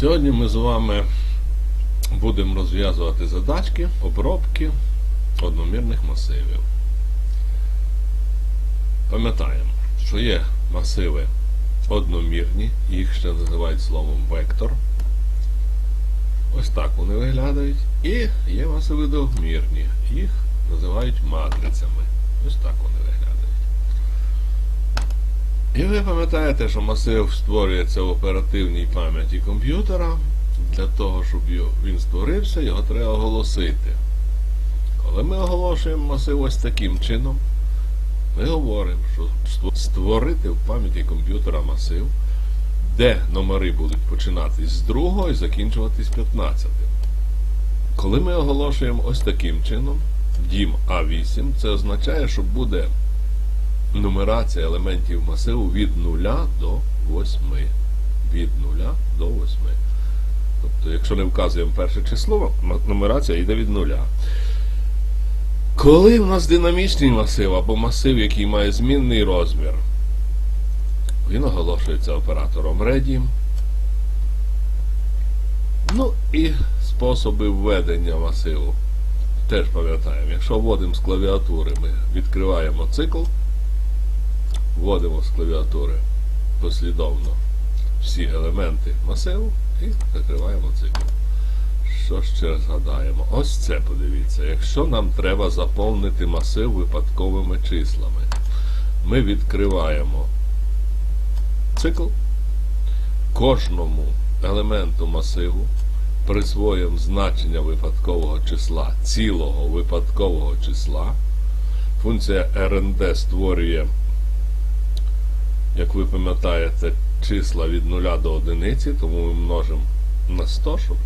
Сьогодні ми з вами будемо розв'язувати задачки обробки одномірних масивів. Пам'ятаємо, що є масиви одномірні, їх ще називають словом вектор. Ось так вони виглядають. І є масиви двомірні, їх називають матрицями. Ось так вони. І ви пам'ятаєте, що масив створюється в оперативній пам'яті комп'ютера. Для того, щоб він створився, його треба оголосити. Коли ми оголошуємо масив ось таким чином, ми говоримо, що створити в пам'яті комп'ютера масив, де номери будуть починатись з другого і закінчуватись 15. Коли ми оголошуємо ось таким чином, дім А8, це означає, що буде нумерація елементів масиву від 0 до 8. Від 0 до 8. Тобто, якщо не вказуємо перше число, нумерація йде від 0. Коли в нас динамічний масив або масив, який має змінний розмір, він оголошується оператором ready. Ну і способи введення масиву. Теж пам'ятаємо, якщо вводимо з клавіатури, ми відкриваємо цикл, вводимо з клавіатури послідовно всі елементи масиву і закриваємо цикл. Що ще згадаємо? Ось це подивіться. Якщо нам треба заповнити масив випадковими числами, ми відкриваємо цикл, кожному елементу масиву присвоїмо значення випадкового числа, цілого випадкового числа. Функція RND створює, як ви пам'ятаєте, числа від 0 до 1, тому ми множимо на 100, щоб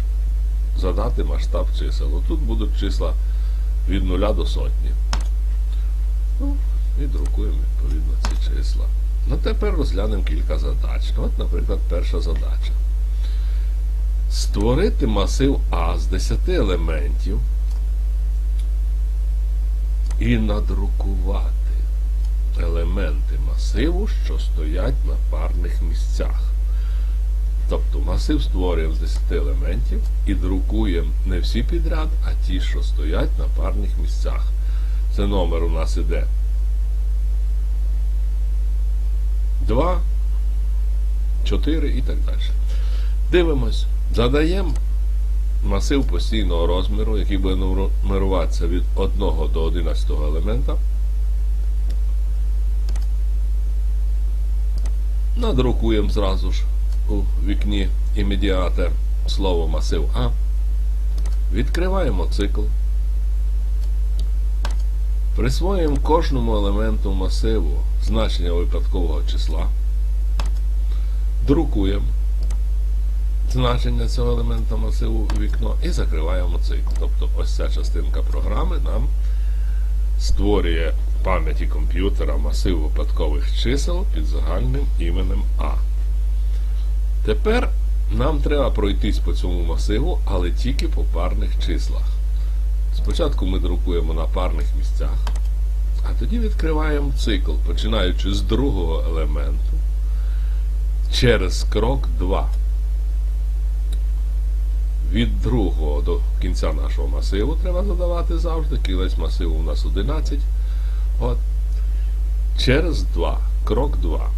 задати масштаб чисел. Отут будуть числа від 0 до сотні. Ну, і друкуємо відповідно ці числа. Ну, тепер розглянемо кілька задач. Ну, От, наприклад, перша задача. Створити масив А з 10 елементів і надрукувати елементи масиву, що стоять на парних місцях. Тобто масив створюємо з 10 елементів і друкуємо не всі підряд, а ті, що стоять на парних місцях. Це номер у нас іде 2, 4 і так далі. Дивимось. Задаємо масив постійного розміру, який буде нумеруватися від 1 до 11 елемента. Надрукуємо зразу ж у вікні імедіате слово масив А. Відкриваємо цикл. Присвоюємо кожному елементу масиву значення випадкового числа. Друкуємо значення цього елемента масиву у вікно і закриваємо цикл. Тобто ось ця частинка програми нам створює пам'яті комп'ютера масив випадкових чисел під загальним іменем А. Тепер нам треба пройтись по цьому масиву, але тільки по парних числах. Спочатку ми друкуємо на парних місцях, а тоді відкриваємо цикл, починаючи з другого елементу через крок 2. Від другого до кінця нашого масиву треба задавати завжди. Кінець масиву у нас 11. Через 2. Крок 2.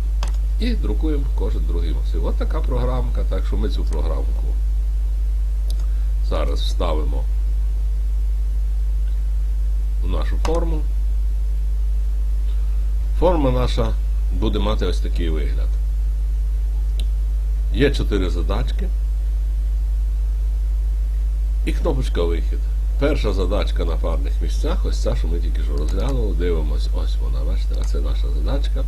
І друкуємо кожен другий масив. От така програмка, так що ми цю програмку зараз вставимо у нашу форму. Форма наша буде мати ось такий вигляд. Є чотири задачки. І кнопочка вихід. Перша задачка на парних місцях, ось ця, що ми тільки що розглянули, дивимось, ось вона, бачите, а це наша задачка.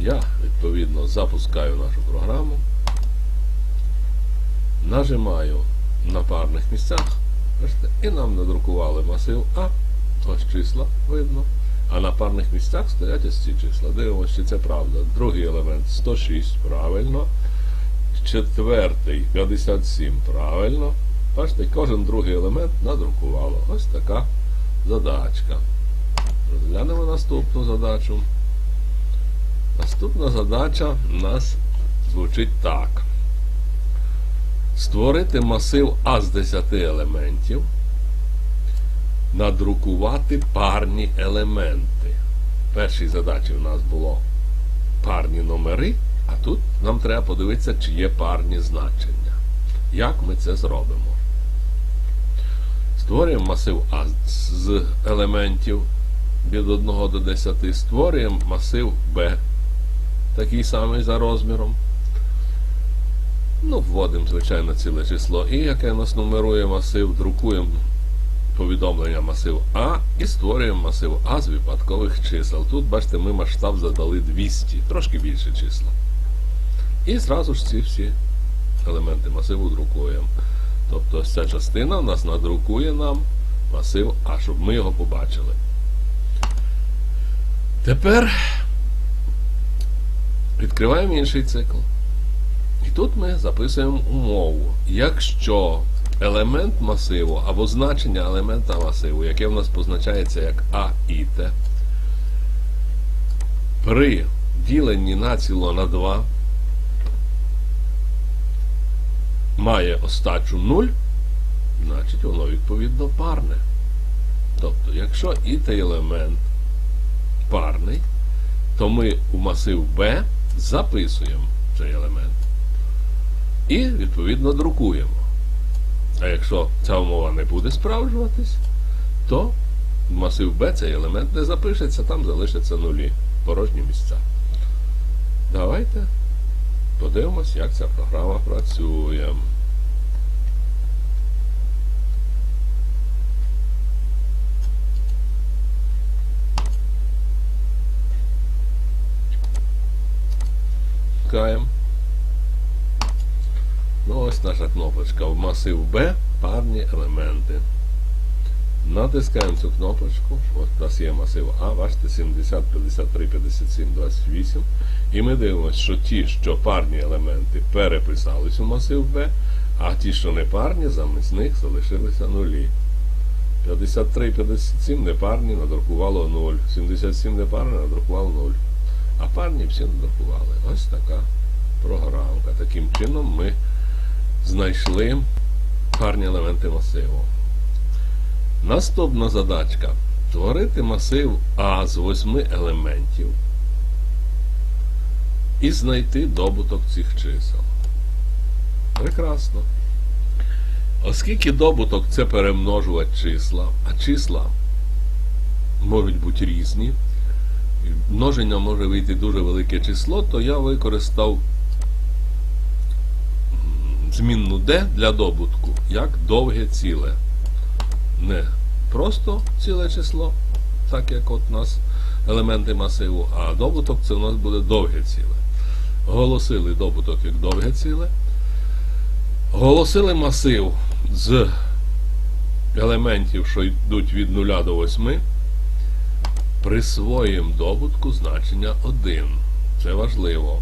Я, відповідно, запускаю нашу програму. Нажимаю на парних місцях. Бачите, і нам надрукували масив А. Ось числа видно. А на парних місцях стоять ось ці числа. Дивимося, чи це правда. Другий елемент 106, правильно. Четвертий 57, правильно. Бачите, кожен другий елемент надрукувало. Ось така задачка. Розглянемо наступну задачу. Наступна задача у нас звучить так. Створити масив А з 10 елементів. Надрукувати парні елементи. В першій задачі в нас було парні номери, а тут нам треба подивитися, чи є парні значення. Як ми це зробимо? Створюємо масив А з елементів від 1 до 10. Створюємо масив Б, такий самий за розміром. Ну, вводимо, звичайно, ціле число І, яке нас нумерує масив, друкуємо повідомлення масив А і створюємо масив А з випадкових чисел. Тут, бачите, ми масштаб задали 200, трошки більше числа. І зразу ж ці всі елементи масиву друкуємо. Тобто ця частина у нас надрукує нам масив А, щоб ми його побачили. Тепер відкриваємо інший цикл. І тут ми записуємо умову. Якщо елемент масиву або значення елемента масиву, яке в нас позначається як А і Т, при діленні націло на 2 має остачу 0, значить воно відповідно парне. Тобто, якщо і той елемент парний, то ми у масив B записуємо цей елемент. І, відповідно, друкуємо. А якщо ця умова не буде справджуватись, то масив B цей елемент не запишеться, там залишаться нулі, порожні місця. Давайте подивимось, як ця програма працює. Чекаємо. Ну, ось наша кнопочка в масив B парні елементи. Натискаємо цю кнопочку. От у нас є масив А, бачите, 70, 53, 57, 28. І ми дивимося, що ті, що парні елементи переписались у масив B, а ті, що не парні, замість них залишилися нулі. 53 і 57 непарні надрукувало 0. 77 непарні надрукувало 0. А парні всі надрукували. Ось така програмка. Таким чином ми знайшли парні елементи масиву. Наступна задачка. Творити масив А з 8 елементів і знайти добуток цих чисел. Прекрасно. Оскільки добуток це перемножувати числа, а числа можуть бути різні, множення може вийти дуже велике число, то я використав змінну D для добутку як довге ціле. Не просто ціле число, так як от у нас елементи масиву, а добуток це у нас буде довге ціле. Оголосили добуток як довге ціле. Оголосили масив з елементів, що йдуть від 0 до 8. Присвоїмо добутку значення 1. Це важливо.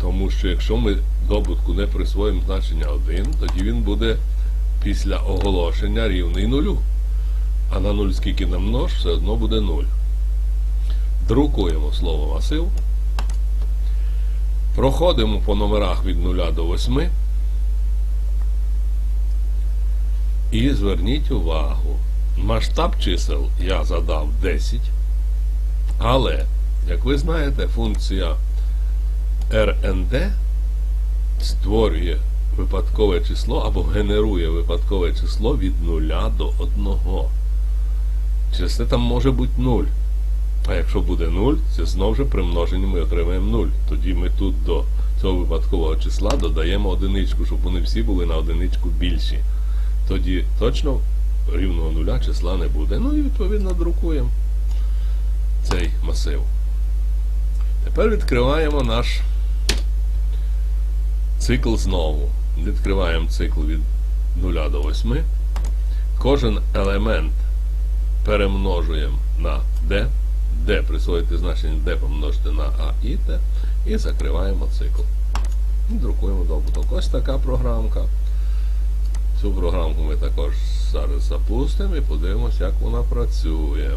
Тому що якщо ми добутку не присвоїмо значення 1, тоді він буде після оголошення рівний нулю. А на 0 скільки намнож, все одно буде 0. Друкуємо слово масив. Проходимо по номерах від 0 до 8. І зверніть увагу, масштаб чисел я задав 10. Але, як ви знаєте, функція RND створює випадкове число або генерує випадкове число від 0 до 1. Число там може бути 0. А якщо буде 0, це знову ж при множенні ми отримаємо 0. Тоді ми тут до цього випадкового числа додаємо одиничку, щоб вони всі були на одиничку більші. Тоді точно рівного нуля числа не буде. Ну і відповідно друкуємо цей масив. Тепер відкриваємо наш цикл знову. Відкриваємо цикл від 0 до 8. Кожен елемент перемножуємо на D. D присвоїти значення D помножити на А і Т. І закриваємо цикл. І друкуємо добуток. Ось така програмка. Цю програмку ми також зараз запустимо і подивимося, як вона працює.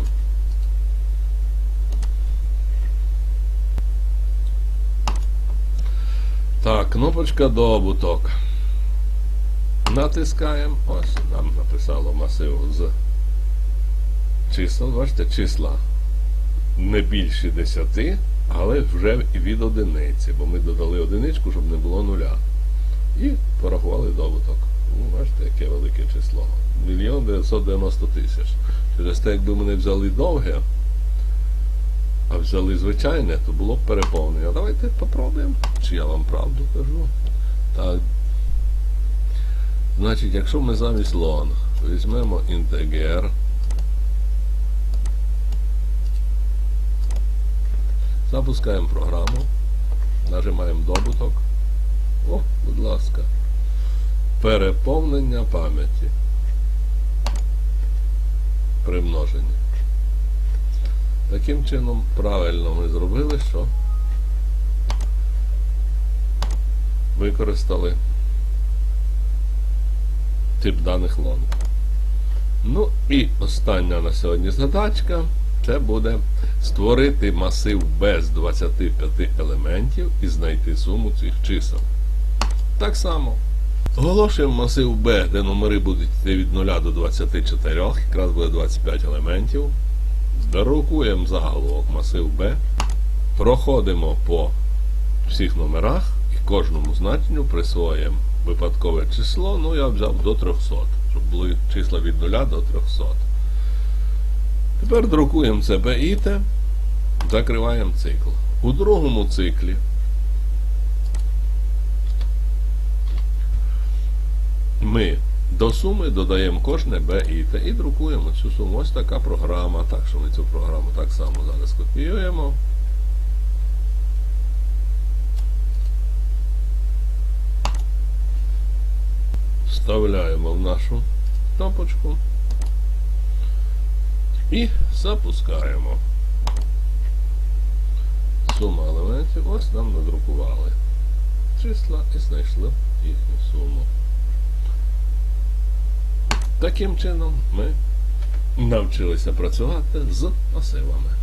Так, кнопочка добуток. Натискаємо. Ось нам написало масив з чисел. Бачите, числа не більше 10, але вже від одиниці, бо ми додали одиничку, щоб не було нуля. І порахували добуток. Ну, бачите, яке велике число. Мільйон 990 тисяч. Через те, якби ми не взяли довге, а взяли звичайне, то було б переповнення. Давайте попробуємо, чи я вам правду кажу. Так. Значить, якщо ми замість long візьмемо інтегер, запускаємо програму, нажимаємо добуток. О, будь ласка. Переповнення пам'яті. При множенні. Таким чином, правильно ми зробили, що використали тип даних long. Ну і остання на сьогодні задачка це буде створити масив без 25 елементів і знайти суму цих чисел. Так само. Оголошуємо масив B, де номери будуть йти від 0 до 24, якраз буде 25 елементів. Зарахуємо заголовок масив B, проходимо по всіх номерах і кожному значенню присвоїмо випадкове число. Ну, я взяв до 300, щоб були числа від 0 до 300. Тепер друкуємо це T, закриваємо цикл. У другому циклі ми до суми додаємо кожне T і друкуємо цю суму. Ось така програма. Так що ми цю програму так само зараз копіюємо. Вставляємо в нашу кнопочку і запускаємо. Сума елементів ось нам надрукували числа і знайшли їхню суму. Таким чином ми навчилися працювати з масивами.